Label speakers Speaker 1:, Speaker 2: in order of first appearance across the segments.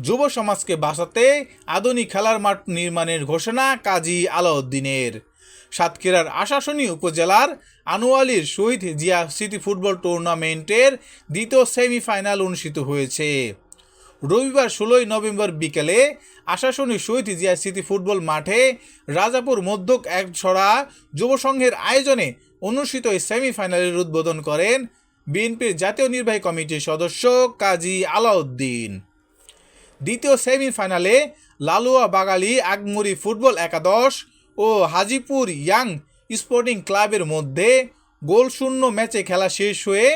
Speaker 1: যুব সমাজকে বাঁচাতে আধুনিক খেলার মাঠ নির্মাণের ঘোষণা কাজী আলাউদ্দিনের। সাতক্ষীরার আশাসনী উপজেলার আনোয়ালির শহীদ জিয়া সিটি ফুটবল টুর্নামেন্টের দ্বিতীয় সেমিফাইনাল অনুষ্ঠিত হয়েছে। রবিবার ষোলোই নভেম্বর বিকেলে আশাসনী শহীদ জিয়া স্মৃতি ফুটবল মাঠে রাজাপুর মধ্যক এক ছড়া যুব সংঘের আয়োজনে অনুষ্ঠিত এই সেমিফাইনালের উদ্বোধন করেন বিএনপির জাতীয় নির্বাহী কমিটির সদস্য কাজী আলাউদ্দিন। দ্বিতীয় সেমিফাইনালে লালুয়া বাগালি আগমুরি ফুটবল একাদশ ও হাজিপুর ইয়াং স্পোর্টিং ক্লাবের মধ্যে গোলশূন্য ম্যাচে খেলা শেষ হয়ে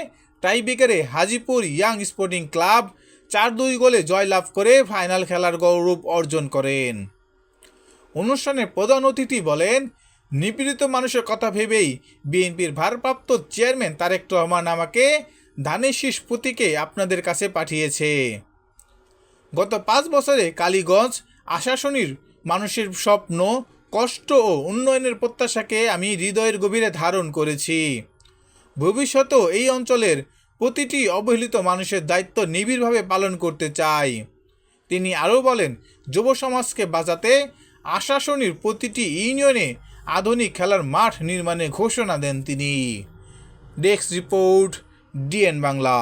Speaker 1: টাইব্রেকারে হাজিপুর ইয়াং স্পোর্টিং ক্লাব চার দুই গোলে জয়লাভ করে ফাইনাল খেলার গৌরব অর্জন করেন। অনুষ্ঠানে প্রধান অতিথি বলেন, নিপীড়িত মানুষের কথা ভেবেই বিএনপির ভারপ্রাপ্ত চেয়ারম্যান তারেক রহমান আমাকে ধানের শীষ প্রতীকে আপনাদের কাছে পাঠিয়েছে। গত পাঁচ বছরে কালীগঞ্জ, আশাসনীর মানুষের স্বপ্ন, কষ্ট ও উন্নয়নের প্রত্যাশাকে আমি হৃদয়ের গভীরে ধারণ করেছি। ভবিষ্যতেও এই অঞ্চলের প্রতিটি অবহেলিত মানুষের দায়িত্ব নিবিড়ভাবে পালন করতে চাই। তিনি আরও বলেন, যুব সমাজকে বাঁচাতে আশাসনীর প্রতিটি ইউনিয়নে আধুনিক খেলার মাঠ নির্মাণে ঘোষণা দেন তিনি। Desk report, DN Bangla.